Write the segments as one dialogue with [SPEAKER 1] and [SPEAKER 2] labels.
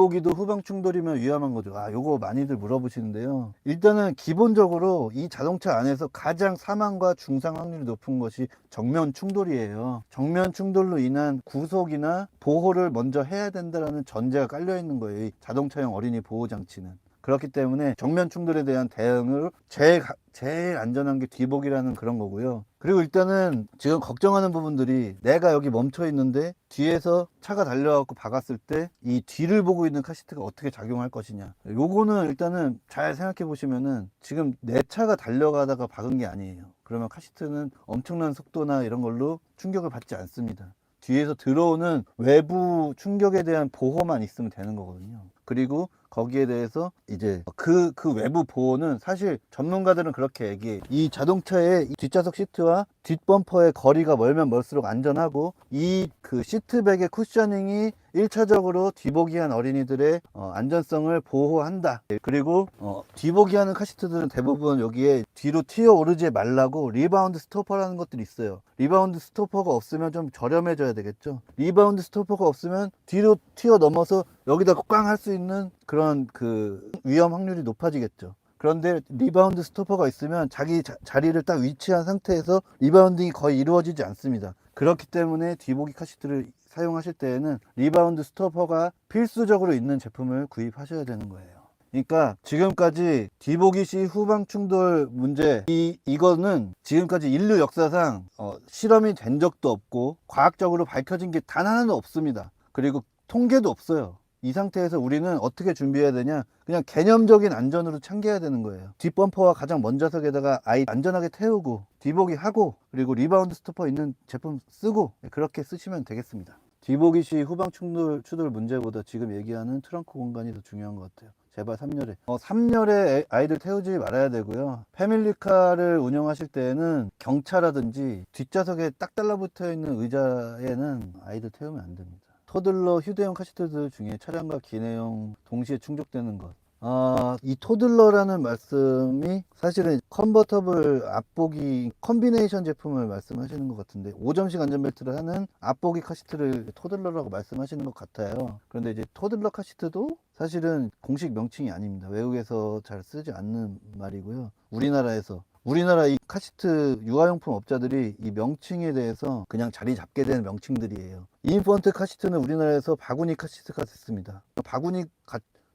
[SPEAKER 1] 뒤보기도 후방 충돌이면 위험한 거죠. 아, 요거 많이들 물어보시는데요. 일단은 기본적으로 이 자동차 안에서 가장 사망과 중상 확률이 높은 것이 정면 충돌이에요. 정면 충돌로 인한 구속이나 보호를 먼저 해야 된다라는 전제가 깔려 있는 거예요. 이 자동차용 어린이 보호 장치는. 그렇기 때문에 정면 충돌에 대한 대응을 제일, 가- 제일 안전한 게 뒤복이라는 그런 거고요. 그리고 일단은 지금 걱정하는 부분들이 내가 여기 멈춰 있는데 뒤에서 차가 달려갖고 박았을 때 이 뒤를 보고 있는 카시트가 어떻게 작용할 것이냐. 요거는 일단은 잘 생각해 보시면은 지금 내 차가 달려가다가 박은 게 아니에요. 그러면 카시트는 엄청난 속도나 이런 걸로 충격을 받지 않습니다. 뒤에서 들어오는 외부 충격에 대한 보호만 있으면 되는 거거든요. 그리고 거기에 대해서 이제 그, 그 외부 보호는 사실 전문가들은 그렇게 얘기해. 이 자동차의 이 뒷좌석 시트와 뒷범퍼의 거리가 멀면 멀수록 안전하고 이 그 시트백의 쿠셔닝이 1차적으로 뒤보기한 어린이들의 어, 안전성을 보호한다. 그리고 어, 뒤보기하는 카시트들은 대부분 여기에 뒤로 튀어 오르지 말라고 리바운드 스토퍼라는 것들이 있어요. 리바운드 스토퍼가 없으면 좀 저렴해져야 되겠죠. 리바운드 스토퍼가 없으면 뒤로 튀어 넘어서 여기다 꽝 할 수 있는 그런 그 위험 확률이 높아지겠죠. 그런데 리바운드 스토퍼가 있으면 자기 자, 자리를 딱 위치한 상태에서 리바운딩이 거의 이루어지지 않습니다. 그렇기 때문에 뒤보기 카시트를 사용하실 때에는 리바운드 스토퍼가 필수적으로 있는 제품을 구입하셔야 되는 거예요. 그러니까 지금까지 뒤보기 시 후방 충돌 문제 이 이거는 지금까지 인류 역사상 어, 실험이 된 적도 없고 과학적으로 밝혀진 게 단 하나도 없습니다. 그리고 통계도 없어요. 이 상태에서 우리는 어떻게 준비해야 되냐? 그냥 개념적인 안전으로 참겨야 되는 거예요. 뒷범퍼와 가장 먼 좌석에다가 아이 안전하게 태우고 뒤보기 하고 그리고 리바운드 스토퍼 있는 제품 쓰고 그렇게 쓰시면 되겠습니다. 뒤보기 시 후방 충돌 추돌 문제보다 지금 얘기하는 트렁크 공간이 더 중요한 것 같아요. 제발 3열에. 어, 3열에 아이들 태우지 말아야 되고요. 패밀리카를 운영하실 때는 경차라든지 뒷좌석에 딱 달라붙어 있는 의자에는 아이들 태우면 안 됩니다. 토들러 휴대용 카시트들 중에 차량과 기내용 동시에 충족되는 것. 아, 이 토들러라는 말씀이 사실은 컨버터블 앞보기 컨비네이션 제품을 말씀하시는 것 같은데 5점식 안전벨트를 하는 앞보기 카시트를 토들러라고 말씀하시는 것 같아요. 그런데 이제 토들러 카시트도 사실은 공식 명칭이 아닙니다. 외국에서 잘 쓰지 않는 말이고요. 우리나라에서 우리나라 이 카시트 유아용품 업자들이 이 명칭에 대해서 그냥 자리 잡게 된 명칭들이에요. 인펀트 카시트는 우리나라에서 바구니 카시트가 됐습니다. 바구니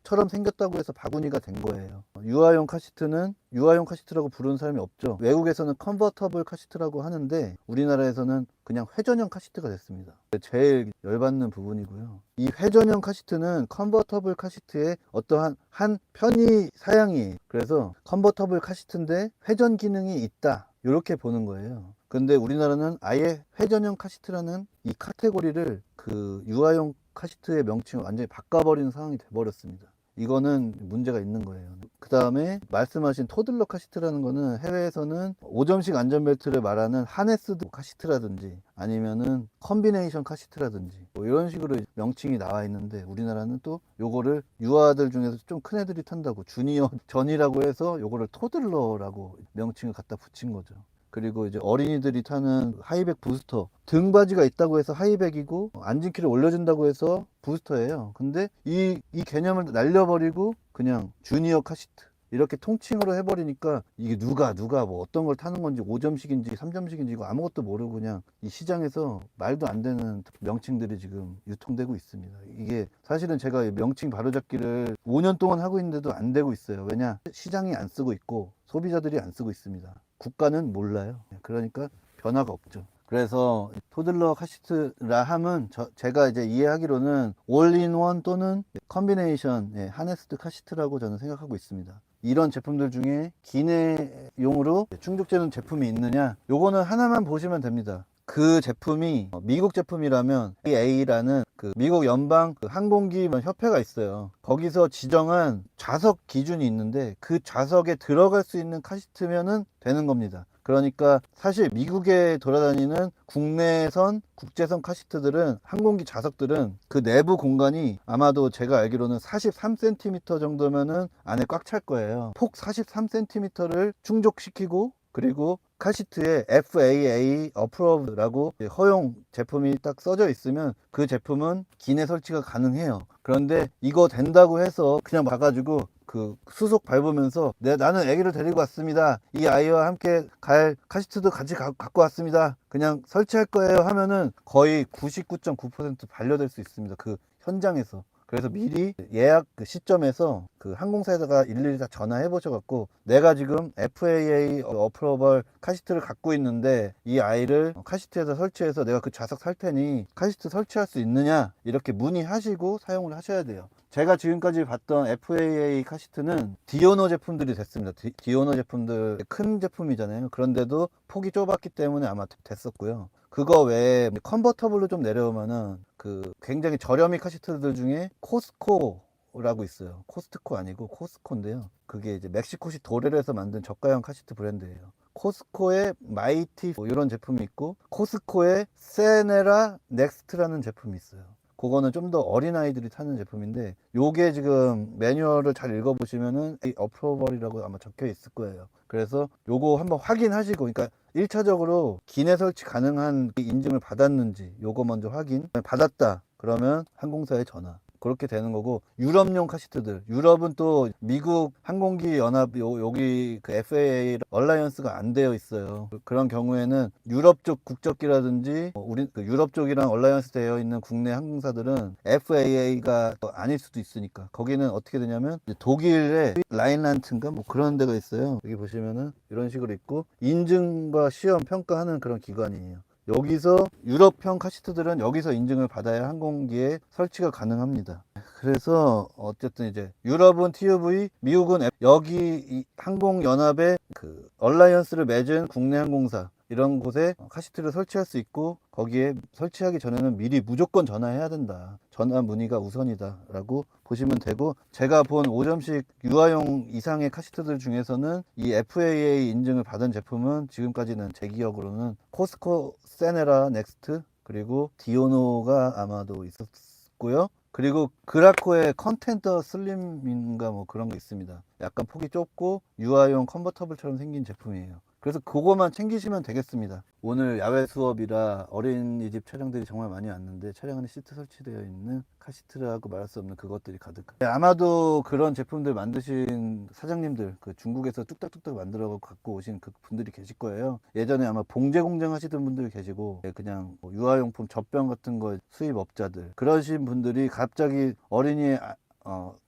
[SPEAKER 1] 처럼 생겼다고 해서 바구니가 된 거예요. 유아용 카시트는 유아용 카시트라고 부르는 사람이 없죠. 외국에서는 컨버터블 카시트라고 하는데 우리나라에서는 그냥 회전형 카시트가 됐습니다. 제일 열받는 부분이고요. 이 회전형 카시트는 컨버터블 카시트의 어떠한 한 편의 사양이 그래서 컨버터블 카시트인데 회전 기능이 있다. 이렇게 보는 거예요. 근데 우리나라는 아예 회전형 카시트라는 이 카테고리를 그 유아용 카시트의 명칭을 완전히 바꿔버리는 상황이 돼버렸습니다. 이거는 문제가 있는 거예요. 그 다음에 말씀하신 토들러 카시트라는 거는 해외에서는 5점식 안전벨트를 말하는 하네스드 카시트라든지 아니면은 컨비네이션 카시트라든지 뭐 이런 식으로 명칭이 나와 있는데 우리나라는 또 요거를 유아들 중에서 좀 큰 애들이 탄다고 주니어 전이라고 해서 요거를 토들러라고 명칭을 갖다 붙인 거죠. 그리고 이제 어린이들이 타는 하이백 부스터 등받이가 있다고 해서 하이백이고 안진키를 올려준다고 해서 부스터예요. 근데 이, 이 개념을 날려버리고 그냥 주니어 카시트 이렇게 통칭으로 해버리니까 이게 누가 누가 뭐 어떤 걸 타는 건지 5점씩인지 3점씩인지 이거 아무것도 모르고 그냥 이 시장에서 말도 안 되는 명칭들이 지금 유통되고 있습니다. 이게 사실은 제가 이 명칭 바로잡기를 5년 동안 하고 있는데도 안 되고 있어요. 왜냐 시장이 안 쓰고 있고 소비자들이 안 쓰고 있습니다. 국가는 몰라요. 그러니까 변화가 없죠. 그래서 토들러 카시트라 함은 저, 제가 이제 이해하기로는 올인원 또는 컨비네이션 예, 하네스드 카시트라고 저는 생각하고 있습니다. 이런 제품들 중에 기내용으로 충족되는 제품이 있느냐? 요거는 하나만 보시면 됩니다. 그 제품이 미국 제품이라면 A라는 그 미국 연방 그 항공기 협회가 있어요. 거기서 지정한 좌석 기준이 있는데 그 좌석에 들어갈 수 있는 카시트면은 되는 겁니다. 그러니까 사실 미국에 돌아다니는 국내선, 국제선 카시트들은 항공기 좌석들은 그 내부 공간이 아마도 제가 알기로는 43cm 정도면은 안에 꽉 찰 거예요. 폭 43cm를 충족시키고 그리고 카시트에 FAA 어프로브라고 허용 제품이 딱 써져 있으면 그 제품은 기내 설치가 가능해요. 그런데 이거 된다고 해서 그냥 가가지고 그 수속 밟으면서 내 나는 아기를 데리고 왔습니다. 이 아이와 함께 갈 카시트도 같이 가- 갖고 왔습니다. 그냥 설치할 거예요 하면은 거의 99.9% 반려될 수 있습니다. 그 현장에서. 그래서 미리 예약 그 시점에서 그 항공사에다가 일일이 다 전화해 보셔갖고 내가 지금 FAA 어프로벌 카시트를 갖고 있는데 이 아이를 카시트에서 설치해서 내가 그 좌석 살 테니 카시트 설치할 수 있느냐 이렇게 문의하시고 사용을 하셔야 돼요. 제가 지금까지 봤던 FAA 카시트는 디오노 제품들이 됐습니다. 디, 디오노 제품들 큰 제품이잖아요. 그런데도 폭이 좁았기 때문에 아마 됐었고요. 그거 외에 컨버터블로 좀 내려오면은 그 굉장히 저렴이 카시트들 중에 코스코라고 있어요. 코스트코 아니고 코스코인데요. 그게 이제 멕시코시 도레르에서 만든 저가형 카시트 브랜드예요. 코스코의 마이티 뭐 이런 제품이 있고 코스코의 세네라 넥스트라는 제품이 있어요. 그거는 좀 더 어린 아이들이 타는 제품인데 요게 지금 매뉴얼을 잘 읽어보시면은 이 어프로벌이라고 아마 적혀 있을 거예요. 그래서 요거 한번 확인하시고 그러니까 1차적으로 기내 설치 가능한 그 인증을 받았는지 요거 먼저 확인. 받았다. 그러면 항공사에 전화 그렇게 되는 거고 유럽용 카시트들. 유럽은 또 미국 항공기 연합 요, 여기 그 FAA 얼라이언스가 안 되어 있어요. 그런 경우에는 유럽 쪽 국적기라든지 뭐 우리 그 유럽 쪽이랑 얼라이언스 되어 있는 국내 항공사들은 FAA가 아닐 수도 있으니까. 거기는 어떻게 되냐면 독일의 라인란트인가? 뭐 그런 데가 있어요. 여기 보시면은 이런 식으로 있고 인증과 시험 평가하는 그런 기관이에요 여기서 유럽형 카시트들은 여기서 인증을 받아야 항공기에 설치가 가능합니다. 그래서 어쨌든 이제 유럽은 TUV, 미국은 여기 이 항공연합의 그 얼라이언스를 맺은 국내 항공사 이런 곳에 카시트를 설치할 수 있고 거기에 설치하기 전에는 미리 무조건 전화해야 된다. 전화 문의가 우선이다 라고 보시면 되고 제가 본 5점씩 유아용 이상의 카시트들 중에서는 이 FAA 인증을 받은 제품은 지금까지는 제 기억으로는 코스코 세네라 넥스트 그리고 디오노가 아마도 있었고요. 그리고 그라코의 컨텐더 슬림인가 뭐 그런 게 있습니다. 약간 폭이 좁고 유아용 컨버터블처럼 생긴 제품이에요. 그래서 그거만 챙기시면 되겠습니다. 오늘 야외 수업이라 어린이집 촬영들이 정말 많이 왔는데 안에 시트 설치되어 있는 카시트라고 말할 수 없는 그것들이 가득. 네, 아마도 그런 제품들 만드신 사장님들, 그 중국에서 뚝딱뚝딱 만들어 갖고 오신 그 분들이 계실 거예요. 예전에 아마 봉제 공장 하시던 분들 계시고 예, 그냥 뭐 유아용품 젖병 같은 거 수입업자들 그러신 분들이 갑자기 어린이의 아- 어, 그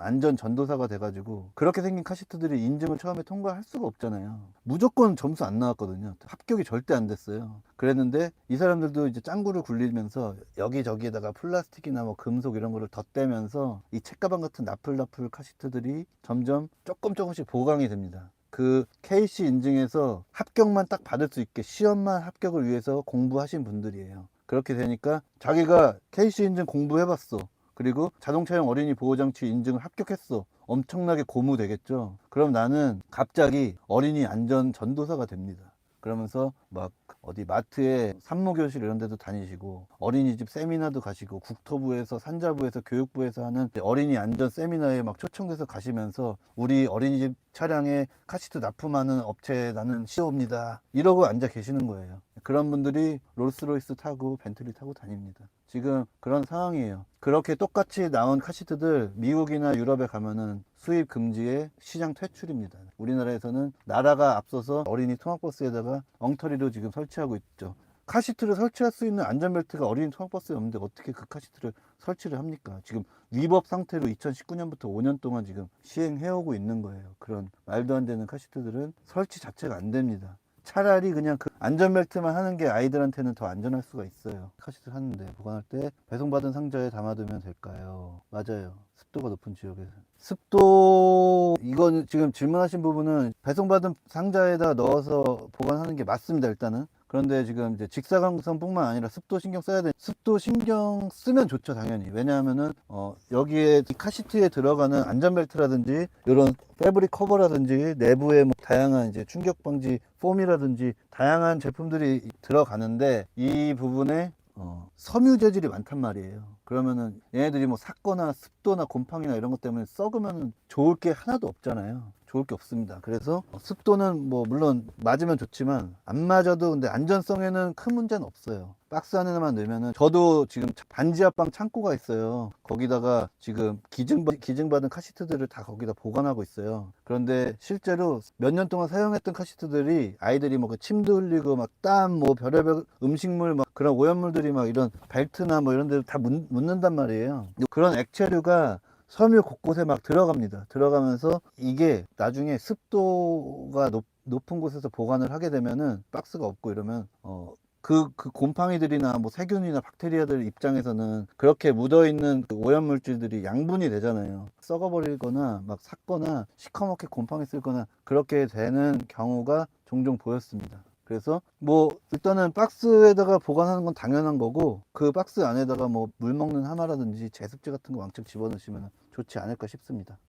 [SPEAKER 1] 안전 전도사가 돼가지고 그렇게 생긴 카시트들이 인증을 처음에 통과할 수가 없잖아요. 무조건 점수 안 나왔거든요. 합격이 절대 안 됐어요. 그랬는데 이 사람들도 이제 짱구를 굴리면서 여기저기에다가 플라스틱이나 뭐 금속 이런 거를 덧대면서 이 책가방 같은 나풀나풀 카시트들이 점점 조금 조금씩 보강이 됩니다. 그 KC 인증에서 합격만 딱 받을 수 있게 시험만 합격을 위해서 공부하신 분들이에요. 그렇게 되니까 자기가 KC 인증 공부해봤어. 그리고 자동차용 어린이 보호장치 인증을 합격했어. 엄청나게 고무되겠죠. 그럼 나는 갑자기 어린이 안전 전도사가 됩니다. 그러면서 막 어디 마트에 산모교실 이런 데도 다니시고 어린이집 세미나도 가시고 국토부에서 산자부에서 교육부에서 하는 어린이 안전 세미나에 막 초청돼서 가시면서 우리 어린이집 차량에 카시트 납품하는 업체에 나는 CEO입니다. 이러고 앉아 계시는 거예요. 그런 분들이 롤스로이스 타고 벤틀리 타고 다닙니다. 지금 그런 상황이에요. 그렇게 똑같이 나온 카시트들 미국이나 유럽에 가면은 수입 금지에 시장 퇴출입니다. 우리나라에서는 나라가 앞서서 어린이 통학버스에다가 엉터리로 지금 설치하고 있죠. 카시트를 설치할 수 있는 안전벨트가 어린이 통학버스에 없는데 어떻게 그 카시트를 설치를 합니까? 지금 위법 상태로 2019년부터 5년 동안 지금 시행해오고 있는 거예요. 그런 말도 안 되는 카시트들은 설치 자체가 안 됩니다. 차라리 그냥 그 안전벨트만 하는 게 아이들한테는 더 안전할 수가 있어요. 카시트 하는데 보관할 때 배송받은 상자에 담아두면 될까요? 맞아요. 습도가 높은 지역에서. 습도, 이건 지금 질문하신 부분은 배송받은 상자에다 넣어서 보관하는 게 맞습니다, 일단은. 그런데 지금 이제 직사광선뿐만 아니라 습도 신경 써야 돼. 습도 신경 쓰면 좋죠, 당연히. 왜냐하면은, 어, 여기에 이 카시트에 들어가는 안전벨트라든지, 이런 패브릭 커버라든지, 내부에 뭐 다양한 이제 충격 방지 폼이라든지, 다양한 제품들이 들어가는데, 이 부분에 어, 섬유 재질이 많단 말이에요. 그러면은 얘네들이 뭐 삭거나 습도나 곰팡이나 이런 것 때문에 썩으면 좋을 게 하나도 없잖아요. 좋을 게 없습니다. 그래서 습도는 뭐 물론 맞으면 좋지만 안 맞아도 근데 안전성에는 큰 문제는 없어요. 박스 안에만 넣으면은 저도 지금 반지 앞방 창고가 있어요. 거기다가 지금 기증 기증받은 카시트들을 다 거기다 보관하고 있어요. 그런데 실제로 몇 년 동안 사용했던 카시트들이 아이들이 뭐 그 침도 흘리고 막 땀 뭐 별의별 음식물 막 그런 오염물들이 막 이런 벨트나 뭐 이런 데를 다 묻, 묻는단 말이에요. 그런 액체류가 섬유 곳곳에 막 들어갑니다. 들어가면서 이게 나중에 습도가 높, 높은 곳에서 보관을 하게 되면은 박스가 없고 이러면 어, 그, 그 곰팡이들이나 뭐 세균이나 박테리아들 입장에서는 그렇게 묻어있는 그 오염물질들이 양분이 되잖아요. 썩어버리거나 막 삭거나 시커멓게 곰팡이 쓸거나 그렇게 되는 경우가 종종 보였습니다. 그래서 뭐 일단은 박스에다가 보관하는 건 당연한 거고 그 박스 안에다가 뭐 물 먹는 하마라든지 제습제 같은 거 왕창 집어넣으시면 좋지 않을까 싶습니다.